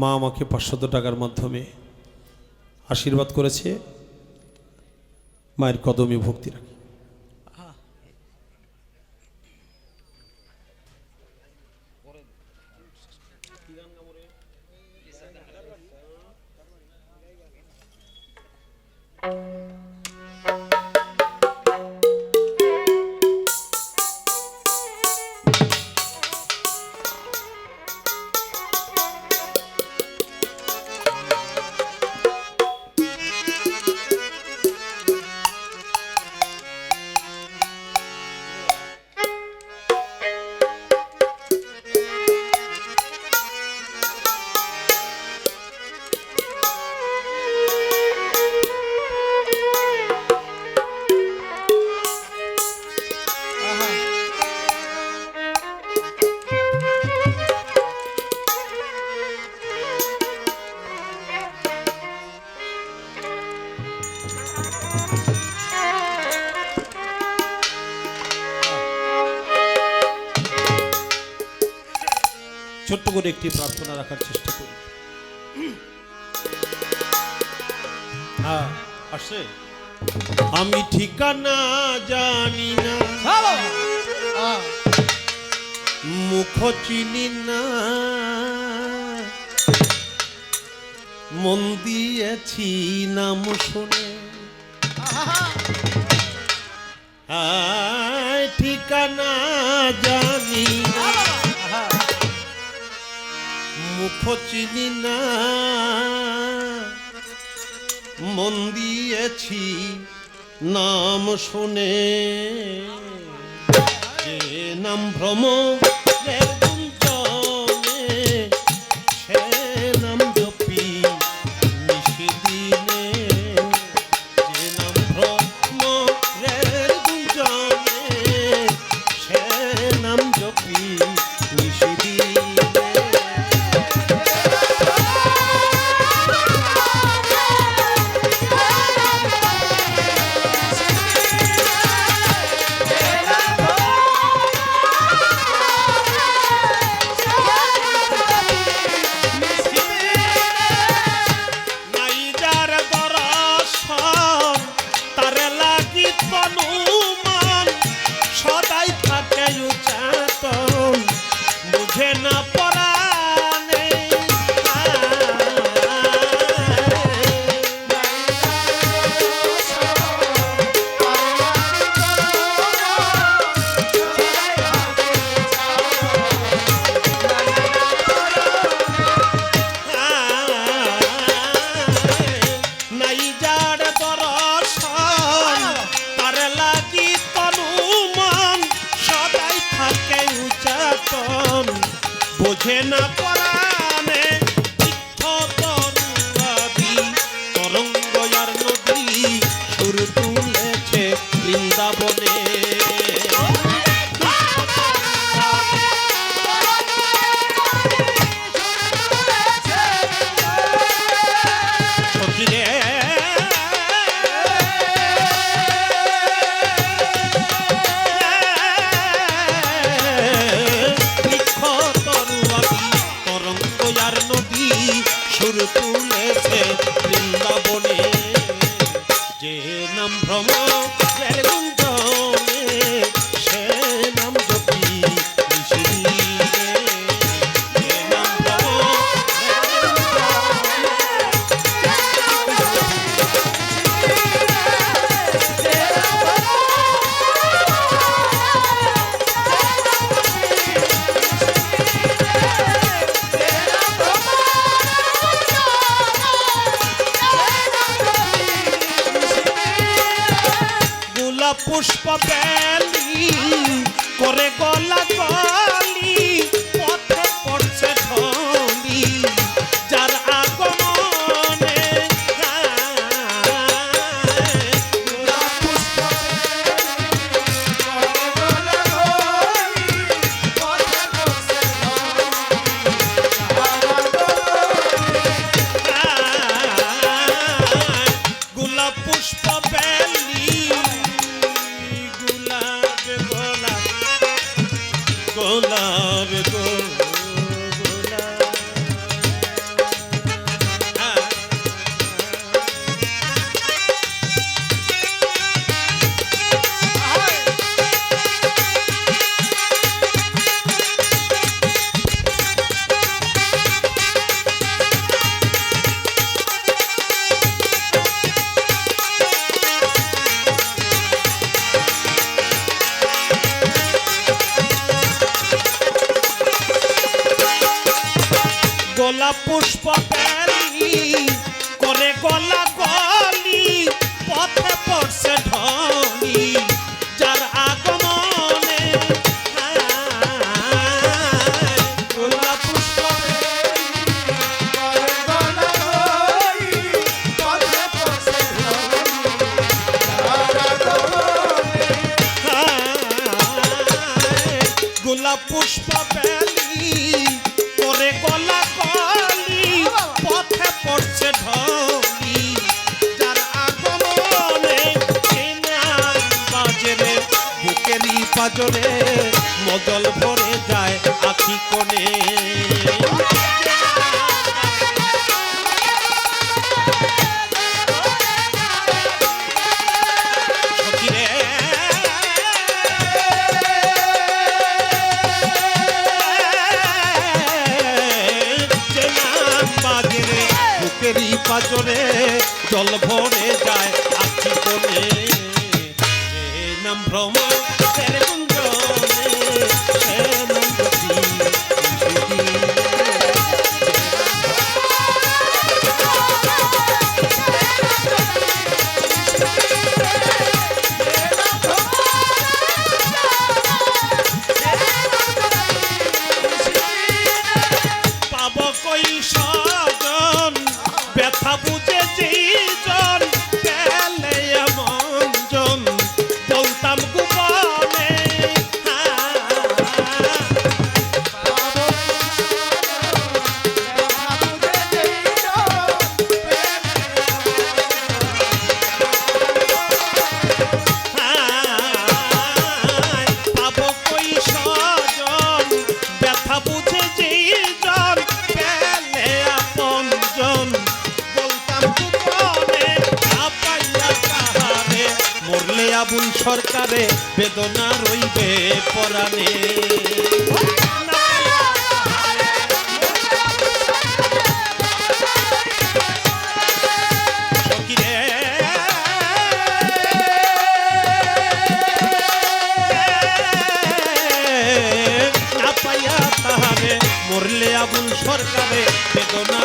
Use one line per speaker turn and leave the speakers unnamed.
মা আমাকে পাঁচশত টাকার মাধ্যমে আশীর্বাদ করেছে। মায়ের কদমে ভক্তি রাখি। ছোট্ট করে একটি প্রার্থনা রাখার চেষ্টা করি। হ্যাঁ আসছে? আমি ঠিকানা জানি না। মুখ চিনি না। মন দিয়েছি নাম শুনে। আয় মুখ চিনি না। মন দিয়েছি নাম শুনে। যে নাম ভ্রম গোলাপ পুষ্প বেলি করে গলা গলি কাজলে মজল ভরে যায় আখি কোণে। পাচরে জল ভরে যায় আখি কোণে। নাম ভ্রমণ সরকারে বেদনা রইবে পরাণে। মরলে আবুল সরকারে বেদনা